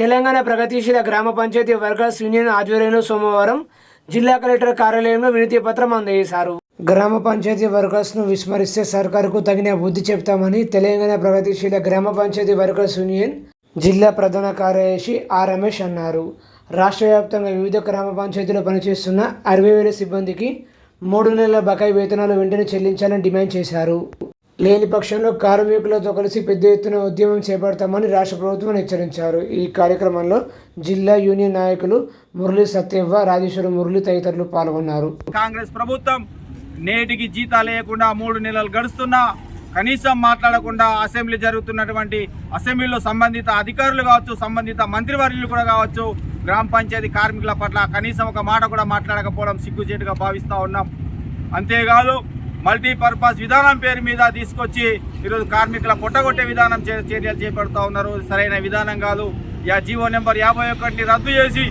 తెలంగాణ ప్రగతిశీల గ్రామ panchayat workers union ఆధ్వర్యంలో సోమవారం జిల్లా కలెక్టర్ కార్యాలయంలో వినతి పత్రం అందజేశారు. గ్రామ పంచాయతీ వర్కర్స్ను విస్మరిస్తే సర్కారుకు తగిన బుద్ధి చెప్తామని తెలంగాణ ప్రగతిశీల గ్రామ పంచాయతీ వర్కర్స్ యూనియన్ జిల్లా ప్రధాన కార్యదర్శి ఆర్ రమేష్ అన్నారు. రాష్ట్ర వ్యాప్తంగా వివిధ గ్రామ పంచాయతీలో పనిచేస్తున్న అరవై వేల సిబ్బందికి మూడు నెలల బకాయి వేతనాలు వెంటనే చెల్లించాలని డిమాండ్ చేశారు. లేని పక్షంలో కార్మికులతో కలిసి పెద్ద ఎత్తున ఉద్యమం చేపడతామని రాష్ట్ర ప్రభుత్వం హెచ్చరించారు. ఈ కార్యక్రమంలో జిల్లా యూనియన్ నాయకులు మురళీ సత్యవ్వ రాజేశ్వర మురళి తదితరులు పాల్గొన్నారు. కాంగ్రెస్ ప్రభుత్వం నేటికి జీతాలు లేకుండా మూడు నెలలు గడుస్తున్నా కనీసం మాట్లాడకుండా అసెంబ్లీ జరుగుతున్నటువంటి అసెంబ్లీలో సంబంధిత అధికారులు కావచ్చు సంబంధిత మంత్రివర్యులు కూడా కావచ్చు గ్రామ పంచాయతీ కార్మికుల పట్ల కనీసం ఒక మాట కూడా మాట్లాడకపోవడం సిగ్గుచేటుగా భావిస్తూ ఉన్నాం. అంతేకాదు మల్టీపర్పస్ విధానం పేరు మీద తీసుకొచ్చి ఈరోజు కార్మికుల పొట్టగొట్టే విధానం చే- చర్యలు చేపడుతూ ఉన్నారు. సరైన విధానం కాదు. యా జీవో నెంబర్ యాభై ఒకటిని రద్దు చేసి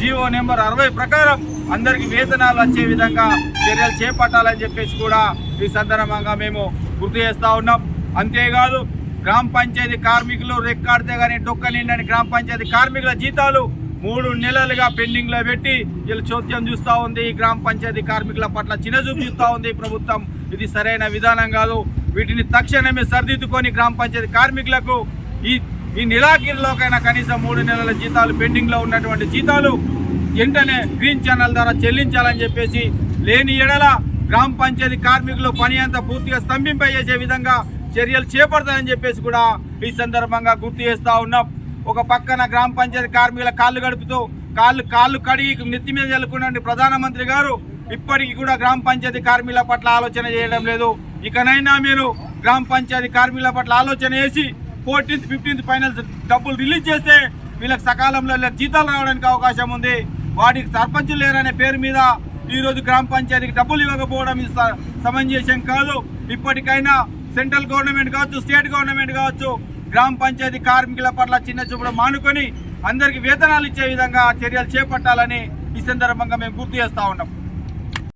జీవో నెంబర్ అరవై ప్రకారం అందరికి వేతనాలు వచ్చే విధంగా చర్యలు చేపట్టాలని చెప్పేసి కూడా ఈ సందర్భంగా మేము గుర్తు చేస్తూ ఉన్నాం. అంతేకాదు గ్రామ పంచాయతీ కార్మికులు రెక్కాడితే కానీ డొక్కలిండని గ్రామ పంచాయతీ కార్మికుల జీతాలు మూడు నెలలుగా పెండింగ్లో పెట్టి వీళ్ళు చోద్యం చూస్తూ ఉంది. ఈ గ్రామ పంచాయతీ కార్మికుల పట్ల చిన్నచూపు చూస్తూ ఉంది ప్రభుత్వం. ఇది సరైన విధానం కాదు. వీటిని తక్షణమే సరిదిద్దుకొని గ్రామ పంచాయతీ కార్మికులకు ఈ ఈ నెలాఖరులోకైనా కనీసం మూడు నెలల జీతాలు పెండింగ్లో ఉన్నటువంటి జీతాలు వెంటనే గ్రీన్ ఛానల్ ద్వారా చెల్లించాలని చెప్పేసి లేని ఎడల గ్రామ పంచాయతీ కార్మికులు పని అంతా పూర్తిగా స్తంభింపజేసే విధంగా చర్యలు చేపడతాయని చెప్పేసి కూడా ఈ సందర్భంగా గుర్తు చేస్తూ ఉన్నాం. ఒక పక్కన గ్రామ పంచాయతీ కార్మికుల కాళ్ళు గడుపుతూ కాళ్ళు కాళ్ళు కడిగి నెత్తి మీద చల్లుకున్న ప్రధానమంత్రి గారు ఇప్పటికీ కూడా గ్రామ పంచాయతీ కార్మికుల పట్ల ఆలోచన చేయడం లేదు. ఇకనైనా మీరు గ్రామ పంచాయతీ కార్మికుల పట్ల ఆలోచన చేసి ఫోర్టీన్త్ ఫిఫ్టీన్త్ ఫైనల్స్ డబ్బులు రిలీజ్ చేస్తే వీళ్ళకి సకాలంలో జీతాలు రావడానికి అవకాశం ఉంది. వాటికి సర్పంచులు లేరనే పేరు మీద ఈరోజు గ్రామ పంచాయతీకి డబ్బులు ఇవ్వకపోవడం ఇది స- సమంజసం కాదు. ఇప్పటికైనా సెంట్రల్ గవర్నమెంట్ కావచ్చు స్టేట్ గవర్నమెంట్ కావచ్చు గ్రామ పంచాయతీ కార్మికుల పట్ల చిన్న చూపులు మానుకొని అందరికి వేతనాలు ఇచ్చే విధంగా చర్యలు చేపట్టాలని ఈ సందర్భంగా మేము గుర్తు చేస్తా ఉన్నాం.